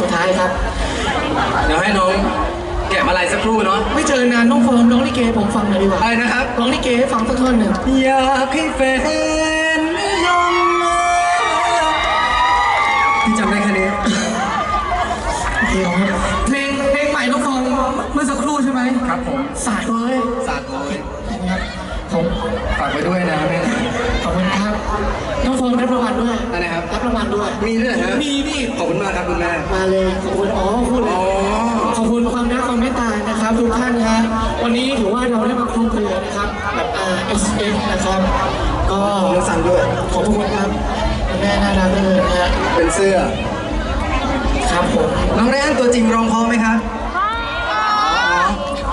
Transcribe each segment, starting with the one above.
สุดท้ายครับ เดี๋ยวให้น้องแกะมาลายสักครู่เนาะ ไม่เจอนานน้องเฟิร์มร้องลิเกให้ผมฟังหน่อยดีกว่าอะไรนะครับ ร้องลิเกให้ฟังสักท่อนหนึ่งอยากให้แฟนยอมมาพี่จำได้แค่นี้ เดี๋ยวครับเพลงเพลงใหม่น้องเฟิร์มเมื่อสักครู่ใช่ไหมครับผม สาดเลยสาดโอยนะครับผมฝากไว้ด้วยนะแม่ขอบคุณครับ น้องเฟิร์มรับรางวัลด้วยอะไรนะครับ รับรางวัลด้วย มีด้วยเหรอฮะมีนี่ ขอบคุณมากครับคุณแม่ มาเลยขอบคุณอ๋อพูดเลยอ๋อ ขอบคุณความรักความเมตตานะครับทุกท่านนะฮะวันนี้ถือว่าเราได้มาคลุกเคลียร์นะครับแบบ RSF นะครับ ก็เนื้อสั่งด้วย ขอบคุณครับคุณแม่น่ารักเลยนะฮะเป็นเสื้อ ครับผมน้องไรอันตัวจริงร้องเพราะไหมครับ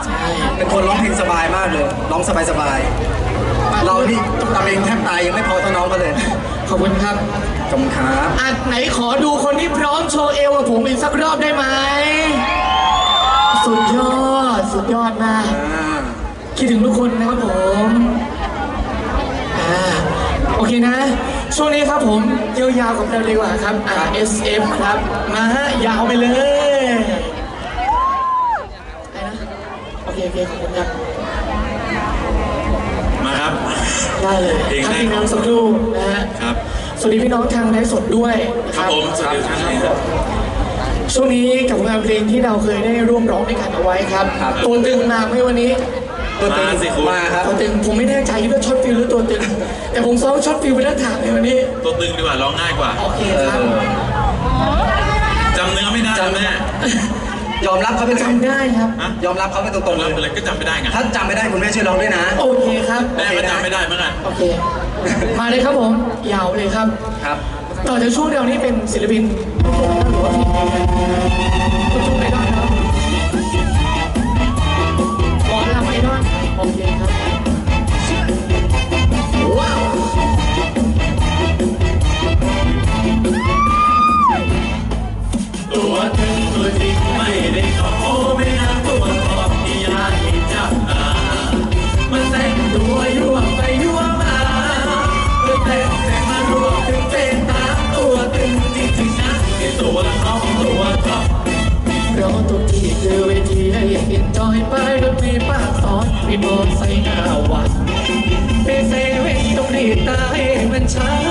ใช่เป็นคนร้องเพลงสบายมากเลย ร้องสบายสบายๆ เรานี่ตะเองแทบตายยังไม่พอเท่าน้องเขาเลย ขอบคุณครับขอบคุณครับอะไหนขอดูคนที่พร้อมโชว์เอวกับผมอีกสักรอบได้ไหม สุดยอด สุดยอดมาก อ่าคิดถึงทุกคนนะครับผมอ่าโอเคนะ ช่วงนี้ครับผมยาวๆกับเราดีกว่าครับ RSF ครับ มาฮะ ยาวไปเลยอะไรนะโอเคโอเคขอบคุณครับ มาครับ ได้เลยเพลงทักแรก ทีมงานสักครู่นะฮะครับ สวัสดีพี่น้องทางไลฟ์สดด้วยนะคครัรับบผมสวัสดีครับ ช่วงนี้กับงานเพลงที่เราเคยได้ร่วมร้องด้วยกันเอาไว้ครับ ตัวตึงมาไหมวันนี้ ตัวตึงมาสิคุณ มาครับ ตัวตึงผมไม่แน่ใจว่าช็อตฟิลหรือตัวตึง แต่ผมซ้อมช็อตฟิลไปแล้วถามในวันนี้ตัวตึงดีกว่าร้องง่ายกว่าโอเคครับ จำเนื้อไม่ได้จำ แม่ ยอมรับเขาเป็นจำได้ครับ ฮะ ยอมรับเขาเป็นตรงๆเราเลเป็นยอะไรก็จำไม่ได้ไงถ้าจำไม่ได้คุณแม่ช่วยร้องด้วยนะ โอเคครับ แม่ก็จำไม่ได้เหมือนกัน โอเค มาเลยครับผมยาวเลยครับ ครับ ต่อจากช่วงเดียวนี้เป็นศิลปินลูกทุ่งหรือว่าพี่เองลูกทุ่งไอดอลครับ อปตัวท็อปเราทุกที่คือเวทีให้เห็นจอยไปรถเมล์ปากซอยมีโบนใส่หน้าวัดไปเซเว่นต้องรีบตายมันช้า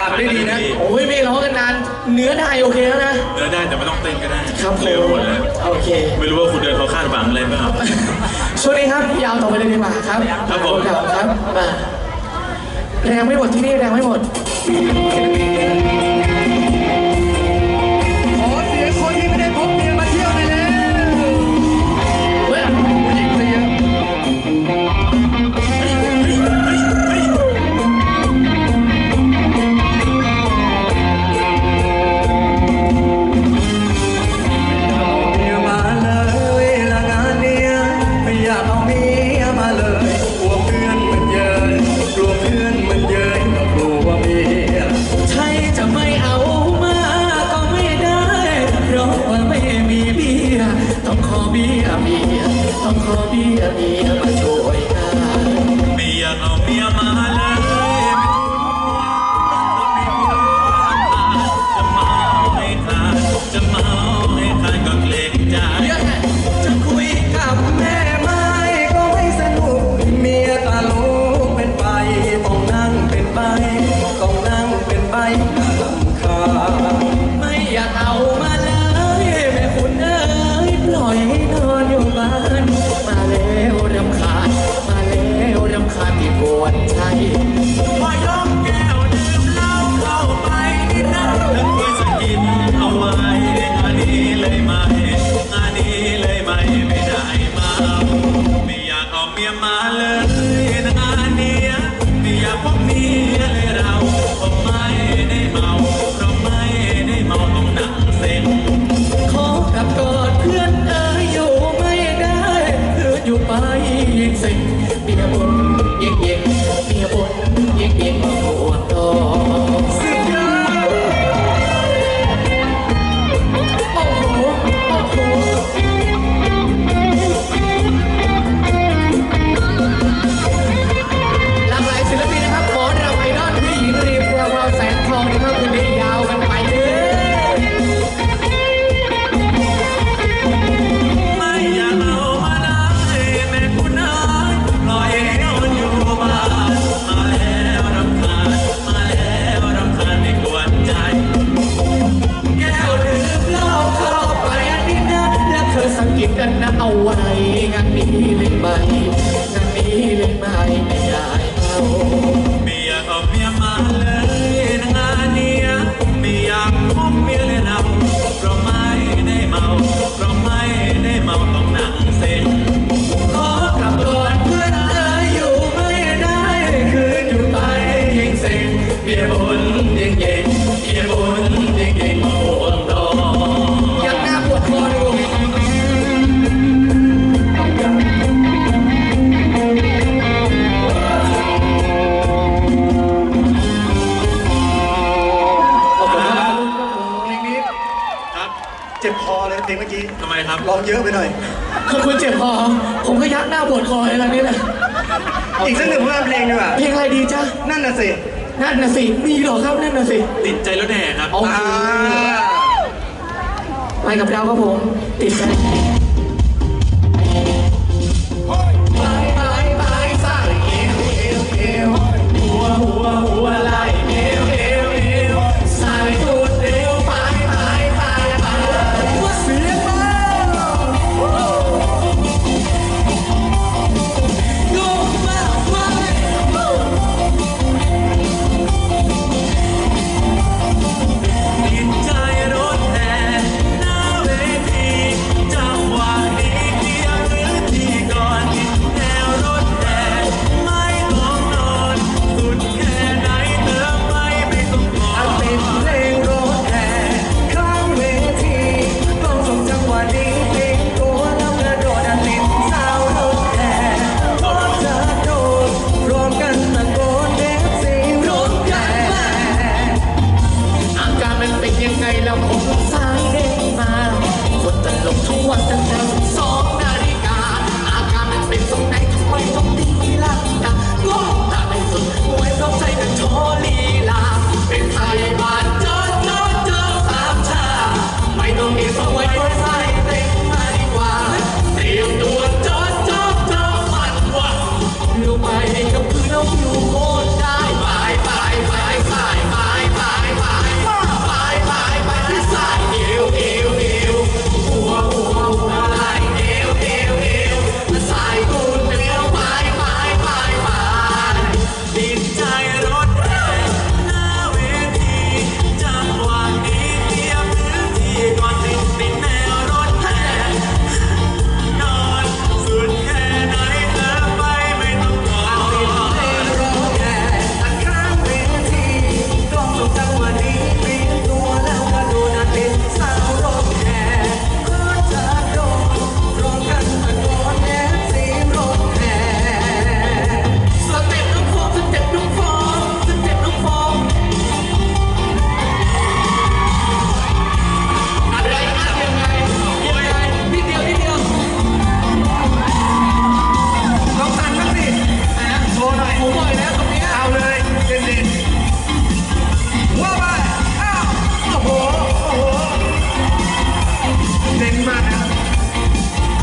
ตามได้ดีนะ โอ้ยไม่ร้องกันนาน เนื้อได้โอเคแล้วนะ เนื้อได้แต่ไม่ต้องเต้นก็ได้ครับผมเหมดแล้โอเค ไม่รู้ว่าคุณเดินเขาคาดหวังอะไรบ้างช่วงนี้ครับ ยาวต่อไปเลยดีกว่าครับ ครับผมครับมาแรงไม่หมดที่นี่แรงไม่หมด I love you, Nia, Nia, Nia, Nia, Nia, Nia, Nia, Nia, เพลงเมื่อกี้ทำไมครับ ร้องเยอะไปหน่อย คือคุณเจ็บคอผมก็ยักหน้าปวดคออะไรนี่แหละอีกสักหนึ่งผลงานเพลงดีกว่าเพลงอะไรดีจ้านั่นน่ะสินั่นน่ะสิมีหรอครับนั่นน่ะสิติดใจแล้วแน่ครับไปกับเราครับผม ติดใจ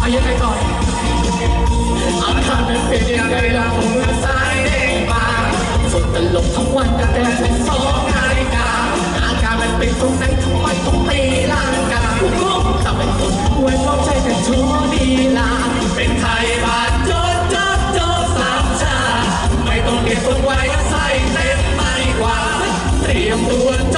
อันทำเป็นเป็นยัไงละผมมือซ้ายเด้งมาฝนตลกทั้งวันแต่ถึงสองนาฬิกาอาการมันเป็นตรงไหนทำไมต้องตีร่างกายงงทำไมคนรวยพรใจแต่ชูดีลาเป็นไทยบ้านโจดโจดโจสามชา ไม่ต้องเก็บคนไว้ใส่เต็มไม่กว่า เตรียมตัวโจ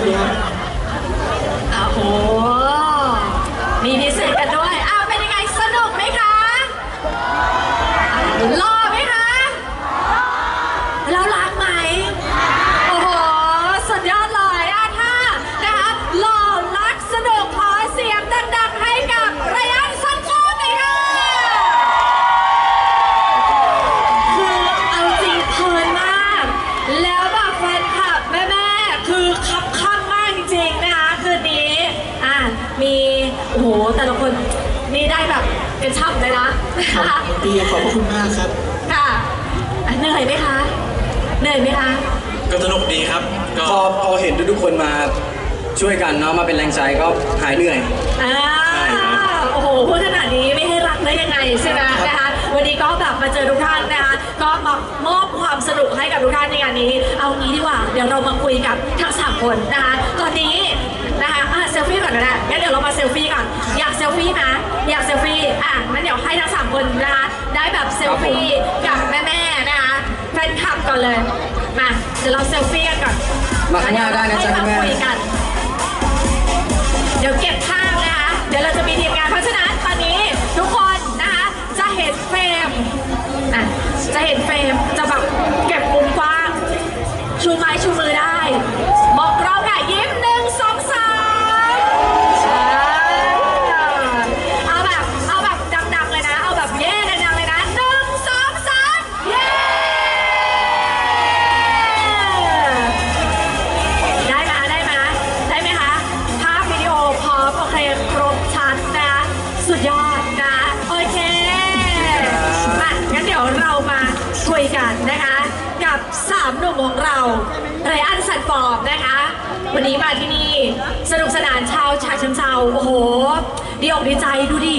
ครับสดีครับอ้โห มีพิเศษกันด้วย อ้าวเป็นยังไงสนุกไหมคะรอไหมคะ แล้วรักไหม โอ้โห สุดยอดเลยอะถ้านะคะหล่อรักสนุกขอเสียงดังๆให้กับไรอันซันโฟนหน่อยค่ะ คือเอาจริงเพลินมาก แล้วแบบแฟนคลับแม่ๆ คือคับข้างมากจริงๆนะคะคืนนี้ อะ มี โอ้โห แต่ละคนนี่ได้แบบกระชับเลยนะครับพี่ขอบพระคุณมากครับค่ะอะเหนื่อยไหมคะเหนื่อยไหมคะ ก็สนุกดีครับก็พอพอเห็นทุกๆคนมาช่วยกันเนาะมาเป็นแรงใจก็หายเหนื่อยอ่าโอ้โหพูดขนาดนี้ไม่ให้รักได้ยังไงใช่ไหมนะคะวันนี้ก็แบบมาเจอทุกท่านนะคะก็มามอบความสนุกให้กับทุกท่านในงานนี้ เอางี้ดีกว่า เดี๋ยวเรามาคุยกับทั้งสามคนนะคะตอนนี้นะคะอะเซ ลฟี่ก่อนก็ได้งั้นเดี๋ยวเรามาเซลฟี่ก่อน อยากเซลฟี่นะ อยากเซลฟี่ อะงั้นเดี๋ยวให้ทั้งสามคนนะคะได้แบบเซลฟี่กับแม่ๆนะคะแฟนคลับก่อนเลย มา เดี๋ยวเราเซลฟี่กันก่อนมาข้างหน้าได้นะจ๊ะให้คุณแม่คุยกัน เดี๋ยวเก็บภาพนะคะ เดี๋ยวเราจะมีทีมงานเพราะฉะนั้นตอนนี้ทุกคนนะคะจะเห็นเฟรมอะจะเห็นเฟรม ของเราไรอันสันฟอร์มนะคะ วันนี้มาที่นี่สนุกสนานชาวฉะเชิงเซาโอ้โหดีอกดีใจดูดิ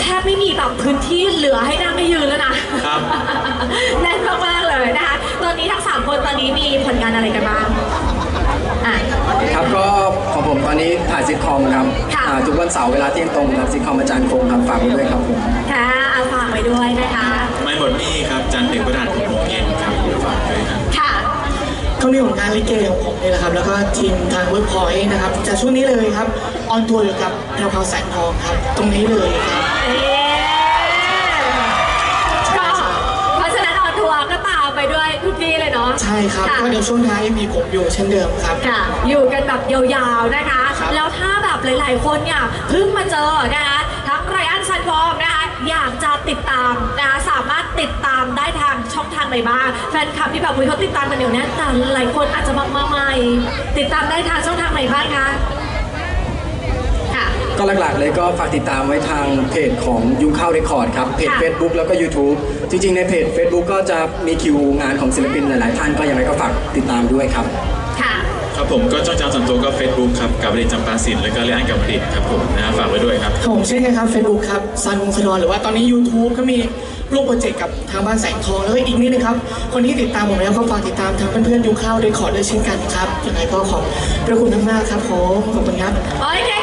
แทบไม่มีแบบพื้นที่เหลือให้นั่งให้ยืนแล้วนะครับ แน่นมากๆเลยนะคะ ตอนนี้ทั้งสามคนตอนนี้มีผลงานอะไรกันบ้างอะ ครับก็ของผมตอนนี้ถ่ายซิทคอมครับค่ะ อ่าทุกวันเสาร์เวลาเที่ยงตรงครับซิทคอมอาจารย์คงครับฝากไว้ด้วยครับผม ค่ะเอาฝากไว้ด้วยนะคะ มีผลงานลิเกของผมนี่แหละครับ แล้วก็ทีมทางเวิร์กพอยต์นะครับจากช่วงนี้เลยครับ ออนทัวร์อยู่กับแพรวพราวแสงทองครับ ตรงนี้เลยครับเอ๊ก็เพราะฉะนั้นออนทัวร์ก็ตามไปด้วยทุกที่เลยเนาะ ใช่ครับะก็เดี๋ยวช่วงท้ายยังมีผมอยู่เช่นเดิมครับ ค่ะ อยู่กันแบบยาวๆนะคะ ครับ แล้วถ้าแบบหลายๆคนเนี่ยเพิ่งมาเจอนะคะ ทั้งไรอันซันฟอร์มนะคะ อยากจะติดตามนะคะสามารถติดตามได้ทางช่องทางไหนบ้างแฟนคลับที่แบบอุ๊ยเขาติดตามกันอยู่เนี่ยแต่หลายคนอาจจะมามาใหม่ ติดตามได้ทางช่องทางไหนบ้างคะค่ะ ก็หลักๆเลยก็ฝากติดตามไว้ทางเพจของยูเข้าเรคคอร์ดครับ เพจ ค่ะ Facebook แล้วก็ YouTube จริงๆ ในเพจ Facebook ก็จะมีคิวงานของศิลปินหลายๆ ท่านก็ยังไงก็ฝากติดตามด้วยครับ ค่ะ ครับผมก็จ้องทางส่วนตัวก็ Facebook ครับกับเรียนจำปาสินแล้วก็เรียนอันกับผลิตครับผมนะฝากไว้ด้วยครับผมเช่นกันครับ Facebook ครับซันวงศธรหรือว่าตอนนี้ YouTube ก็มีร่วมโปรเจกต์กับทางบ้านแสงทองแล้วก็อีกนิดนึงครับ คนที่ติดตามผมแล้วก็ฝากติดตามทางเพื่อนๆยูข้าวด้วยขอด้วยเช่นกันครับยังไงก็ขอบพระคุณมากๆครับผมขอบคุณครับโอเค